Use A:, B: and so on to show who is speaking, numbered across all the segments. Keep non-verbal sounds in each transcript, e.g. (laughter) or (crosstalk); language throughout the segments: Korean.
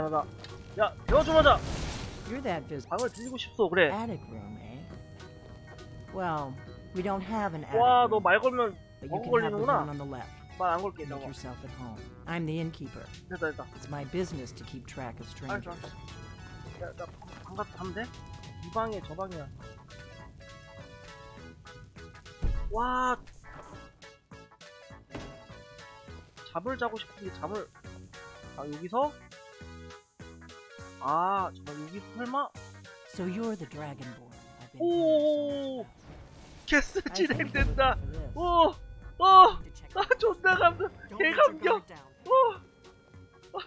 A: 미안하다 야
B: You're that vis
A: 방을 들리고 싶소 그래
B: attic room, eh? Well, we don't have an attic
A: 와
B: room,
A: 너말 걸면
B: but you
A: 먹어
B: can have the
A: 걸리는구나.
B: one on the left.
A: 말 안 걸게
B: Make
A: 저거
B: yourself at home. I'm the innkeeper.
A: 됐다 됐다
B: It's my business to keep track of
A: 알았어
B: strangers.
A: 알았어 야 나 방 갔다 가면 돼? 이 방에 저 방이야 와 잠을 자고 싶은데 잠을 아 여기서? 아 잠깐 여기 설마?
B: So you're the dragonborn. I've been
A: 오
B: for this.
A: 오! 오! 아 존나 감동 개
B: down.
A: 오! 와,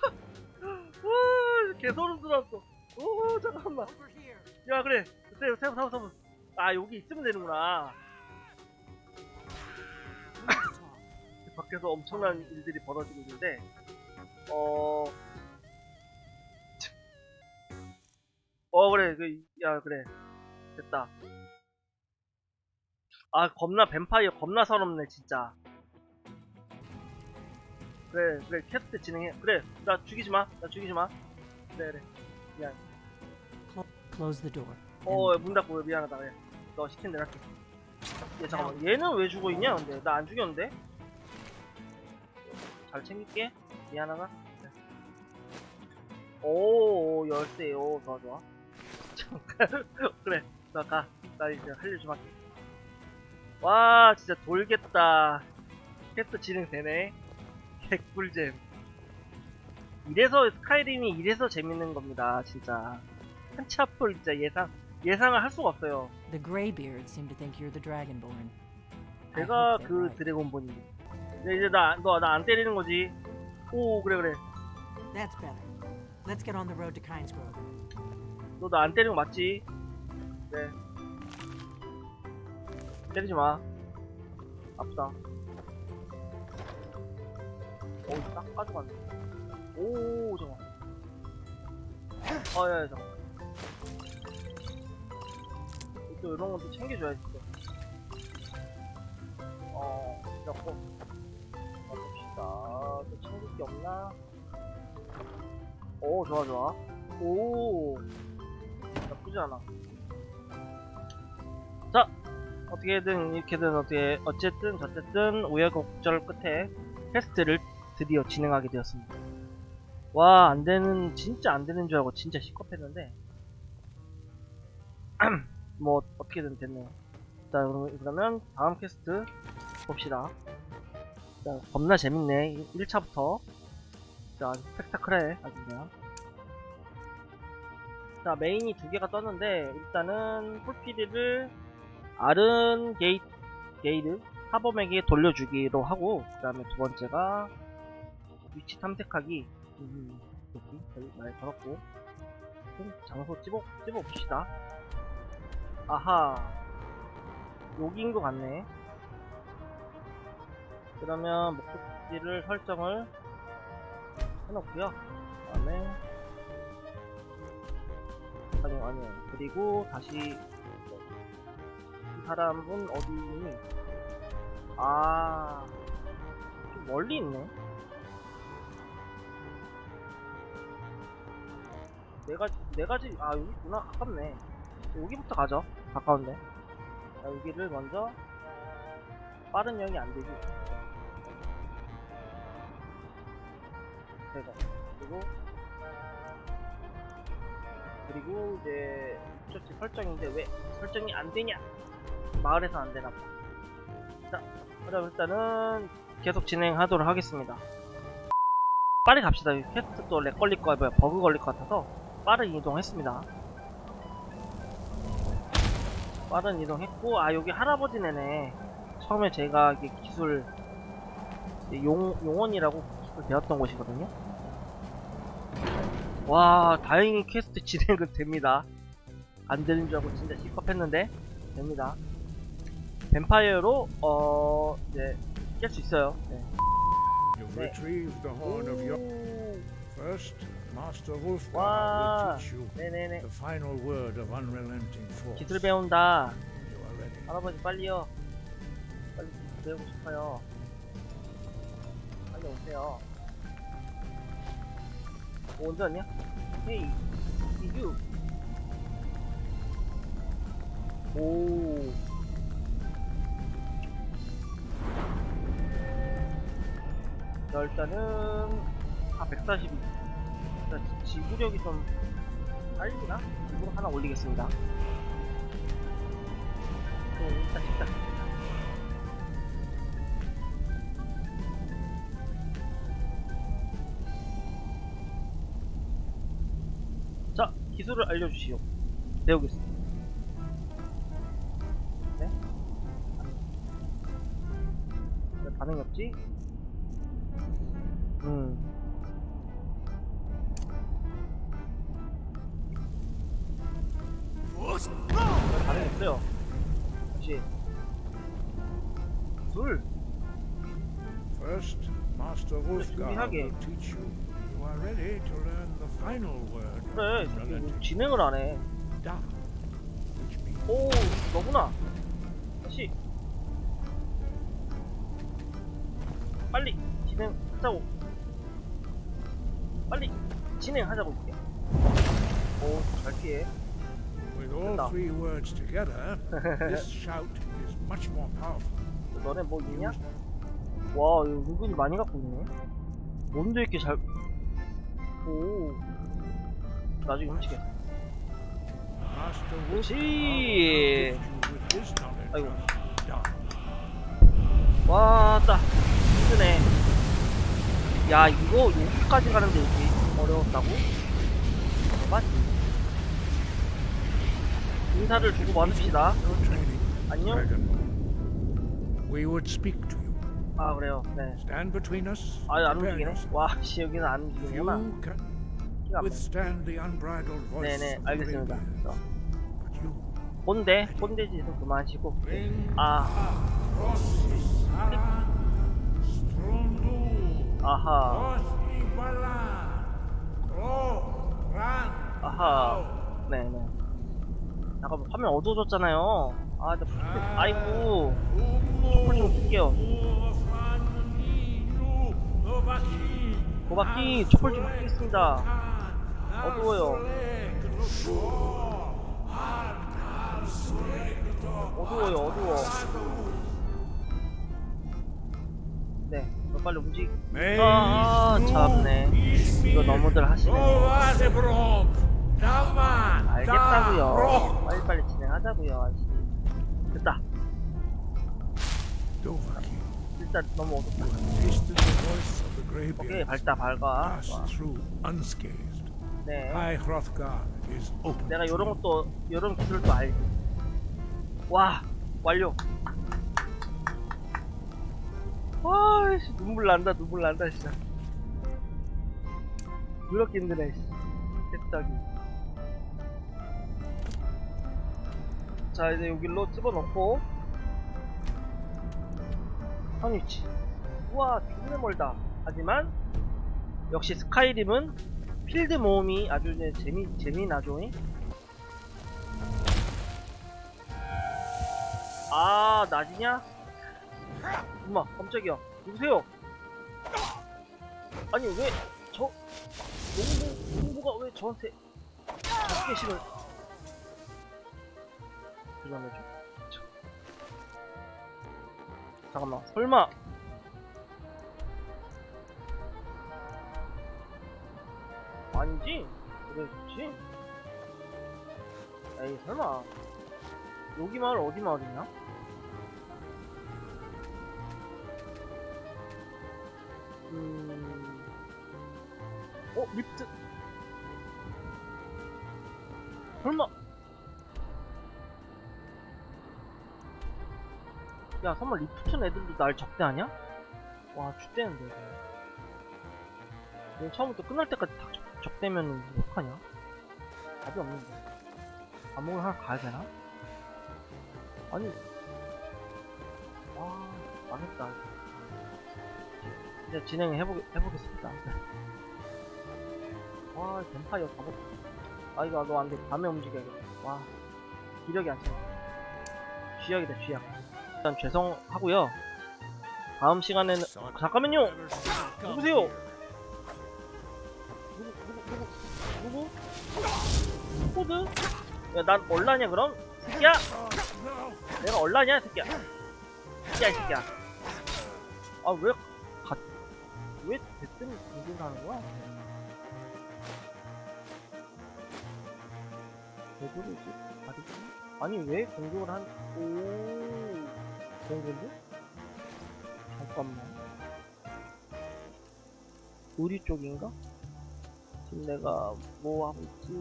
A: 개 소름 돋았어 오 잠깐만. 야 그래 세브 세브 세브 세브 아 여기 있으면 되는구나. 밖에서 엄청난 일들이 벌어지고 있는데 어... 어 그래. 그야 그래. 됐다. 아 겁나 뱀파이어 겁나 서럽네 진짜. 그래 그래. 캐스트 진행해. 그래. 나 죽이지 마나 죽이지 마. 그래 그래.
B: Close the door.
A: 어문 닫고 미안하다. 그래 너 시킨 대로 할게. 얘 잠깐만. 얘는 왜 죽어 있냐 근데? 나 안 죽였는데? 잘 챙길게. 미안하다. 그래. 오 열쇠 오 좋아 좋아 그래 나 가 나 이제 할 일 좀 할게 와 진짜 돌겠다 캐스트 진행되네 개꿀잼 이래서 스카이림이 이래서 재밌는 겁니다 진짜 한 치 앞을 진짜 예상 예상을 할 수가 없어요.
B: The Greybeards seem to think you're the dragonborn.
A: 내가 그. 드래곤본이. 근데 이제 나 너 나 안 때리는 거지. 오 그래 그래.
B: That's better. Let's get on the road to Kynesgrove.
A: 너 나 안 때리는 거 맞지? 그래. 때리지 마. 아프다. 오, 딱 가져갔네. 오, 잠깐. 아, 야, 야, 잠깐. 또 이런 것도 챙겨줘야지, 또. 어, 이렇고. 가봅시다. 또 챙길 게 없나? 오, 좋아, 좋아. 오, 나쁘지 않아. 자, 어떻게든 이렇게든 어떻게 어쨌든 저쨌든 우여곡절 끝에 테스트를 드디어 진행하게 되었습니다. 와, 안 되는 진짜 안 되는 줄 알고 진짜 시겁했는데 (clears throat) 뭐 어떻게든 됐네요. 자, 그러면 다음 퀘스트 봅시다. 자, 겁나 재밌네. 1차부터. 자, 스펙타클해. 아주 그냥. 자 메인이 두 개가 떴는데 일단은 폴피리를 아른 게이, 게이드 사범에게 돌려주기로 하고 그 다음에 두 번째가 위치 탐색하기. 음, 말 걸었고. 좀 장소 찝어 찝어 봅시다. 아하. 여기인 것 같네. 그러면 목적지를 설정을 해놓고요. 그 다음에 아니요 그리고 다시 이 사람은 어디 있니? 아 좀 멀리 있네. 내가 내가 지아 여기 있구나. 가깝네. 여기부터 가죠. 가까운데. 자, 여기를 먼저 빠른 여행이 안 되지. 그래서 그리고 그리고 이제 목적지 설정인데 왜 설정이 안 되냐? 마을에서 안 되나 봐. 자, 그럼 일단은 계속 진행하도록 하겠습니다. 빨리 갑시다. 이 퀘스트 또렉 걸릴 거, 뭐야, 버그 걸릴 것 같아서 빠른 이동했습니다. 빠른 이동했고, 아, 여기 할아버지네네. 처음에 제가 기술, 용, 용원이라고 기술 배웠던 곳이거든요. 와 다행히 퀘스트 진행은 됩니다 안 되는 줄 알고 진짜 시겁했는데 됩니다 뱀파이어로 어 이제 깰수 있어요 네. 네.
C: first. Master Wolfgar
A: 와
C: will teach you
A: 네네네
C: the final word of unrelenting force.
A: 기술 배운다. 할아버지 빨리요 빨리 배우고 싶어요 빨리 오세요 어, 언제 왔냐? 헤이 이규 오 자, 일단은 아 142. 일단 지- 지구력이 좀 빨리나? 지구력 하나 올리겠습니다. 네, 일단 식사. 기술을 알려주시오. 배우겠습니다. 네? 왜 반응이 없지? 음. 왜 반응이 없어요? 혹시 술?
C: First, Master Wolfgar
A: 준비하게.
C: will teach you. You are ready to learn the final word of
A: 그래. 이거 진행을 안 해.
C: Da, which means
A: 오, 너구나. 다시. 빨리 진행하자고. 빨리 진행하자고 이게. 오, 잘 피해.
C: with all three words together, this shout is much more powerful.
A: 너네 뭐 있냐? 와, 이거 은근히 많이 갖고 있네. 뭔데 이렇게 잘. 오. 나중에 훔치게.
C: Master
A: 그렇지. 아이고.
C: of Da.
A: 와, 따. 힘드네. 야, 이거 여기까지 가는데 이렇게 어려웠다고? 맞지? 인사를 주고
C: training,
A: 안녕? 아, 그래요. 네.
C: Stand between us.
A: 아, 안
C: prepare
A: 움직이네.
C: yourself.
A: 와, 씨, 여기는 안
C: can
A: 안
C: withstand the unbridled voice
A: 네네, 알겠습니다. 어,
C: you
A: 꼰대, 꼰대짓은 그만하시고. 아, 아하, 아하. 네네. 잠깐만, 화면 어두워졌잖아요. 아, 저, 아이고. 촛불 좀 켤게요. 고박기, 촛불 좀 켜겠습니다. 어두워요. 어두워요, 어두워. 네, 너 빨리 움직. 아, 참네. 이거 너무들 하시네. 알겠다고요. 빨리빨리 진행하자고요. 아저씨. 됐다. 일단 너무 어둡다. 오케이, 밝다, 밝아. 좋아. 네.
C: High Hrothgar is open.
A: 내가 요런. 것도, 요런 기술도 알지. 와, 완료. 와, 씨, 눈물 난다, 눈물 난다, 진짜. 그렇게 힘드네, 씨. 새싹이. 자, 이제 여기로 집어넣고. 선위치. 우와, 존나 멀다. 하지만, 역시 스카이림은 필드 모험이 아주 재미, 재미나죠. 잉? 아, 낮이냐? 엄마, 깜짝이야. 누구세요? 아니, 왜, 저, 농부, 농부가 왜 저한테, 적개심을. 그러면죠. 잠깐만, 설마. 아니지? 그치? 에이, 설마. 여기 마을 어디 마을이냐? 음... 어? 리프트 설마 야 설마 리프트 애들도 날 적대하냐? 와 죽대는데 이거 처음부터 끝날 때까지 다 적, 적대면 어떡하냐? 답이 없는데. 감옥을 하나 가야 되나? 아니. 와 망했다. 이제 진행을 해보, 해보겠습니다. (laughs) 와 뱀파이어 가봤다 아 이거 너 안 돼. 밤에 움직여야겠다 와 기력이 안 차네 쥐약이다 쥐약. 일단 죄송하고요. 다음 시간에는 잠깐만요! 누구세요 누구? 코드? 야, 난 얼라냐 그럼? 새끼야! 내가 얼라냐 새끼야? 새끼야 이 새끼야. 아왜 가? 왜 대뜸 공격하는 거야? 왜 그러지? 아니지? 아니 왜 공격을 한? 오 공격인데? 잠깐만. 우리 쪽인가? 지금 내가 뭐 하고 있지?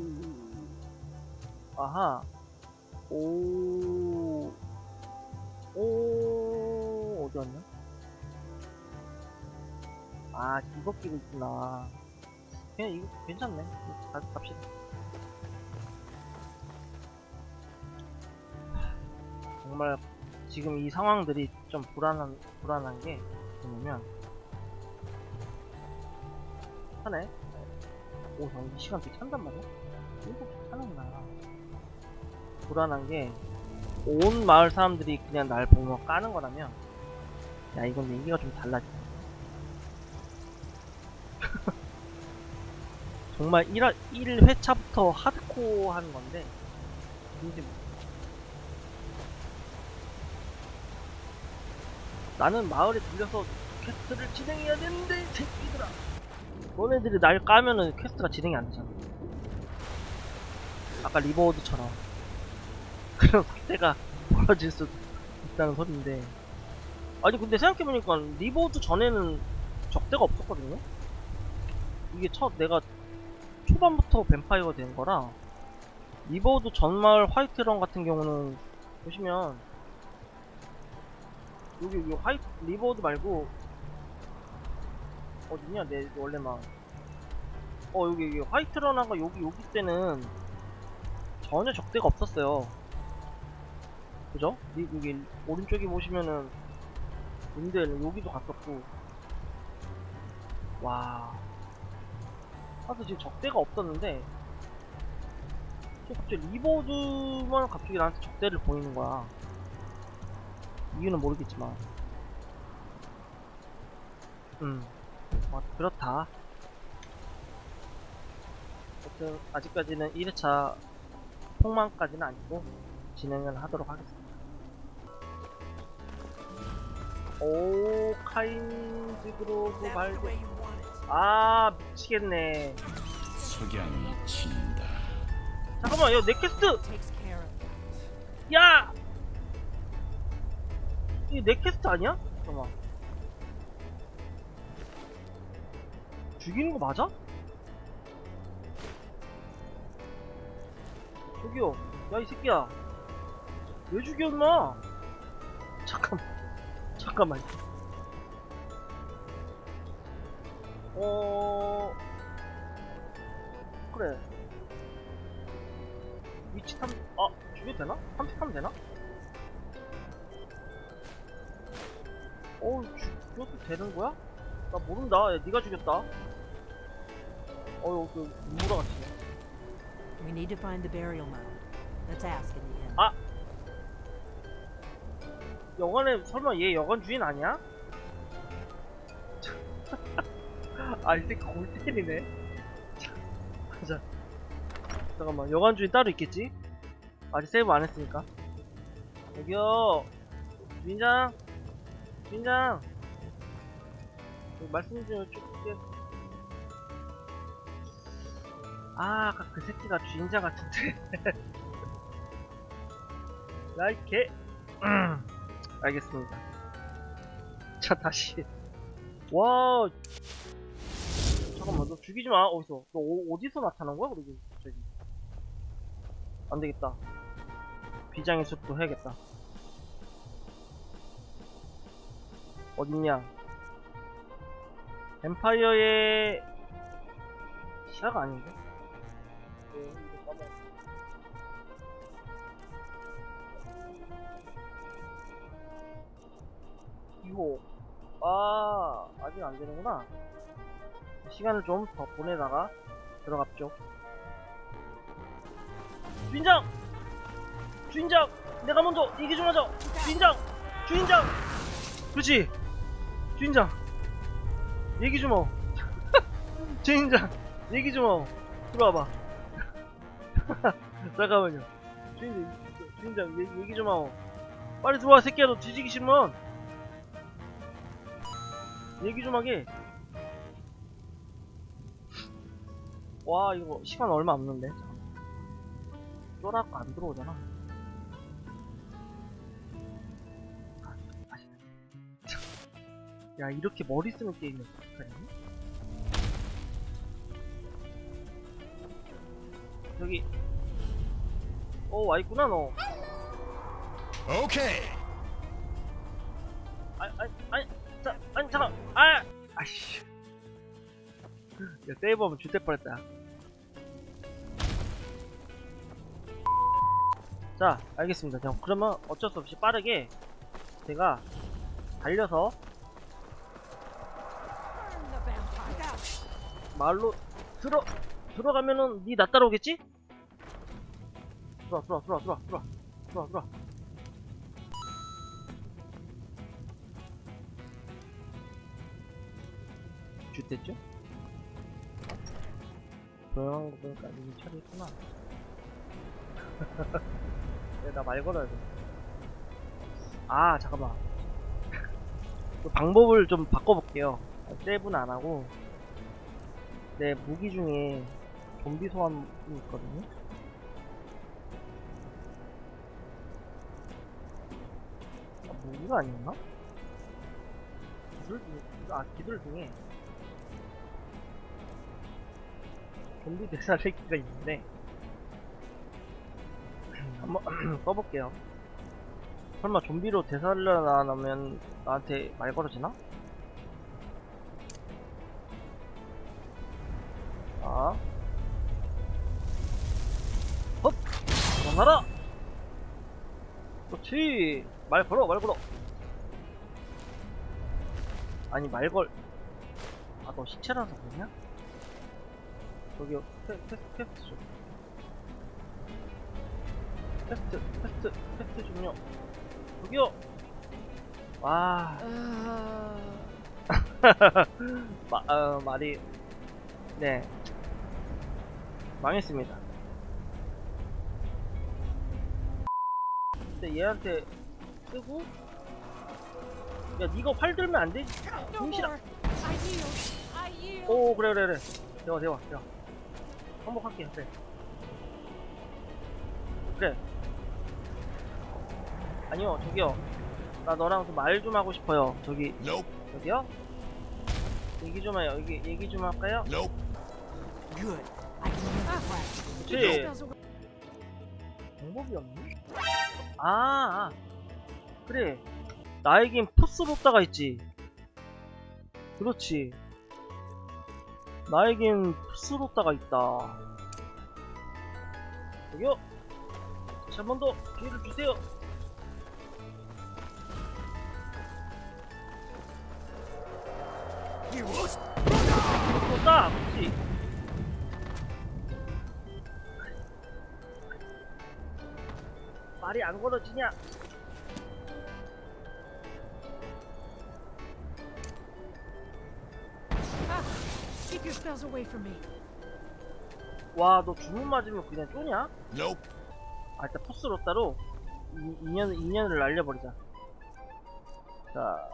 A: 아하. 오. 오. 어디 왔냐? 아, 이거 끼고 있구나. 그냥 이거 괜찮네. 가, 갑시다. 정말 지금 이 상황들이 좀 불안한, 불안한 게 뭐냐면, 하네? 오, 형, 이 시간 찬단 말이야? 이거 괜찮은가. 불안한 게, 온 마을 사람들이 그냥 날 보면 까는 거라면, 야, 이건 얘기가 좀 달라져. (laughs) 정말 1, 1회차부터 하드코어 하는 건데, 이제 나는 마을에 들려서 퀘스트를 진행해야 되는데, 이 새끼들아. 너네들이 날 까면은 퀘스트가 진행이 안 되잖아. 아까 리버워드처럼. (laughs) 그런 사태가 벌어질 수 있다는 소리인데. 아니, 근데 생각해보니까 리버워드 전에는 적대가 없었거든요? 이게 첫, 내가 초반부터 뱀파이어가 된 거라, 리버워드 전마을 화이트런 같은 경우는, 보시면, 여기, 여기 화이트, 리버워드 말고, 어디냐 내 원래 막. 어 여기 여기 화이트런하고 여기 여기 때는 전혀 적대가 없었어요. 그죠? 이- 여기 오른쪽에 보시면은 님들 여기도 갔었고. 와. 하여튼 지금 적대가 없었는데 갑자기 리보드만 갑자기 나한테 적대를 보이는 거야. 이유는 모르겠지만. 음 뭐, 그렇다. 어쨌든, 아직까지는 1회차 폭망까지는 아니고, 진행을 하도록 하겠습니다. 오, 카인즈 그로브 발견. 아, 미치겠네.
D: 석양이 진다.
A: 잠깐만, 야, 내 퀘스트! 야! 이게 내 퀘스트 아니야? 잠깐만. 죽이는 거 맞아? 저기요. 야, 이 새끼야. 왜 임마? 잠깐, 잠깐만. 어, 그래. 위치 탐, 아, 죽여도 되나? 탐색하면 되나? 어우, 죽여도 되는 거야? 나 모른다. 야, 네가 죽였다. 어휴, 그, 무라 같이.
B: We need to find the burial mound. Let's ask in the inn.
A: 아! 여관에, 설마 얘 여관 주인 아니야? (laughs) 아, 이 새끼 골 때리네. 가자. 잠깐만, 여관 주인 따로 있겠지? 아직 세이브 안 했으니까. 여기요. 주인장. 주인장. 그 말씀 좀 여쭤볼게. 아, 아까 그 새끼가 주인장 같은데. (laughs) 개. 음, 알겠습니다. 자 다시. 와. 잠깐만 너 죽이지 마 어디서? 너 어, 디서 나타난 거야 그러고 갑자기? 안 되겠다. 비장의 숲도 해야겠다. 어딨냐? 뱀파이어의 시야가 아닌데? 네, 이거 까먹었어. 이호. 아 아직 안 되는구나. 시간을 좀 더 보내다가 들어갔죠. 주인장! 주인장! 내가 먼저 얘기 좀 하자 주인장! 주인장! 그렇지. 주인장! 얘기 좀어 (laughs) 주인장! 얘기 좀 하고 들어와봐 (laughs) 잠깐만요. 주인장 주인장 얘기, 얘기 좀 하고 빨리 들어와 새끼야. 너 뒤지기 싫으면. 얘기 좀 하게. 와 이거 시간 얼마 없는데? 쫄아갖고 안 들어오잖아. 아. 야 이렇게 머리 쓰는 게임이 어 여기. 어 와있구나 너.
C: Okay.
A: 아니 아니 아니 자 아니 잠깐. 아! 아이씨. 야 세이브하면 죽될 뻔했다. 자 알겠습니다 자, 그러면 어쩔 수 없이 빠르게 제가 달려서. 말로 들어 들어가면은 니 나 따라오겠지? 들어와 들어와 들어와 들어와 들어와 들어와 들어와. jut됐죠? 조용한 거 보니까 이미 처리했구나. (laughs) 나 말 걸어야 돼아 잠깐만. 그 방법을 좀 바꿔볼게요. 세이브는 안하고. 내 무기 중에 좀비 소환이 있거든요. 아, 무기가 아니었나? 기술 중, 아, 기술 중에 좀비 대사레기가 있는데 (clears throat) 한번 (clears throat) 써볼게요. 설마 좀비로 대사를 나면 나한테 말 걸어지나? 자. 헛! 도망가라! 그렇지! 말 걸어, 말 걸어! 아니, 말 걸. 아, 너 시체라서 그러냐? 저기요, 테, 테, 테스트 좀. 테스트, 테스트, 테스트 좀요. 저기요! 와, (laughs) 마, 어, 말이, 네. 망했습니다. 근데 얘한테 쓰고 야 니가 활 들면 안 돼?
B: No
A: 정신아. 오 그래 그래 그래 대화 대화 대화 항복할게 그래 그래 아니요 저기요 나 너랑 좀 말 좀 하고 싶어요 저기
C: Nope.
A: 저기요 얘기 좀 해요 여기 얘기 좀 할까요?
C: Nope.
B: Good.
A: 그치. 방법이 없니? 아, 아 그래 나에겐 푸스로다가 있지. 그렇지. 나에겐 푸스로다가 있다. 저기요. 다시 한번 더 기회를 주세요. 푸스로다. 그렇지. 말이 안 걸어지냐
B: spells away from me.
A: 와 너 주문 맞으면 그냥 쪼냐?
C: Nope.
A: 아 일단 포스로 따로 이- 인연, 인연을 날려버리자 자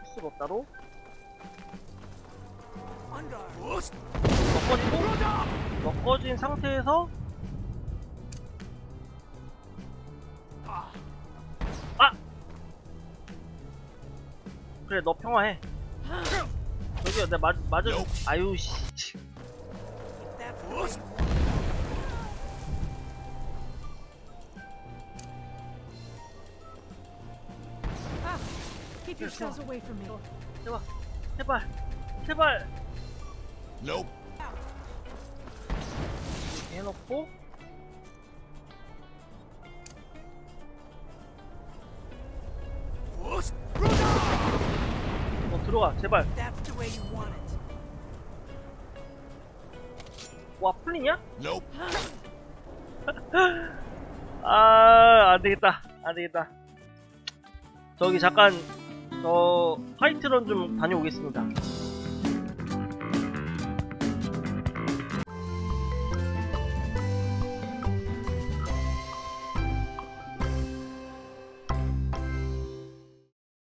A: 포스로 따로 먹어지고 먹어진 상태에서 아! 그래 너 평화해 저기요 내가 맞, 맞아 아유 씨
B: Ah, keep your spells away from me.
A: 제발 제발 제발
C: Nope.
A: 해놓고 너 들어가 제발 와 풀리냐? (laughs) 아 안되겠다. 안되겠다. 저기 잠깐 저 화이트런 좀 다녀오겠습니다